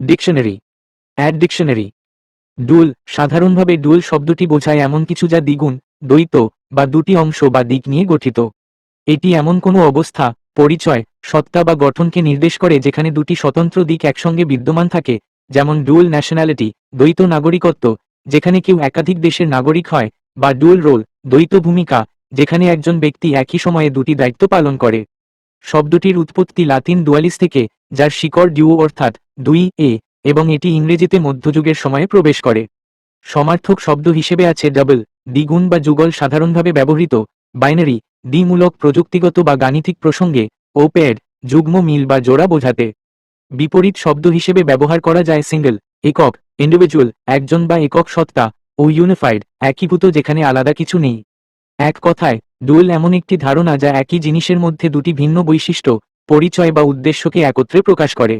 Dictionary add dictionary ডুল সাধারণভাবে ডুল শব্দটি বোঝায় এমন কিছু যা দ্বিগুণ, দ্বৈত, বা দুটি অংশ বা দিক নিয়ে গঠিত। এটি এমন কোনো অবস্থা, পরিচয়, সত্তা বা গঠনকে নির্দেশ করে যেখানে দুটি স্বতন্ত্র দিক একসঙ্গে বিদ্যমান থাকে, যেমন ডুয়েল ন্যাশনালিটি দ্বৈত নাগরিকত্ব, যেখানে কেউ একাধিক দেশের নাগরিক হয়, বা ডুয়েল রোল দ্বৈত ভূমিকা, যেখানে একজন ব্যক্তি একই সময়ে দুটি দায়িত্ব পালন করে। শব্দটির উৎপত্তি লাতিন ডুয়ালিস থেকে, যার শিকড় ডিউ অর্থাৎ দুই, এ, এবং এটি ইংরেজিতে মধ্যযুগের সময়ে প্রবেশ করে। সমার্থক শব্দ হিসেবে আছে ডাবল, দ্বিগুণ বা যুগল সাধারণভাবে ব্যবহৃত, বাইনারি, দ্বিমূলক প্রযুক্তিগত বা গাণিতিক প্রসঙ্গে ওপেড যুগ্ম মিল বা জোড়া বোঝাতে। বিপরীত শব্দ হিসেবে ব্যবহার করা যায় সিঙ্গেল, একক, ইন্ডিভিজুয়াল, একজন বা একক সত্তা, ও ইউনিফাইড, একীভূত যেখানে আলাদা কিছু নেই। এক কথায়, ডুয়েল এমন একটি ধারণা যা একই জিনিসের মধ্যে দুটি ভিন্ন বৈশিষ্ট্য, পরিচয় বা উদ্দেশ্যকে একত্রে প্রকাশ করে।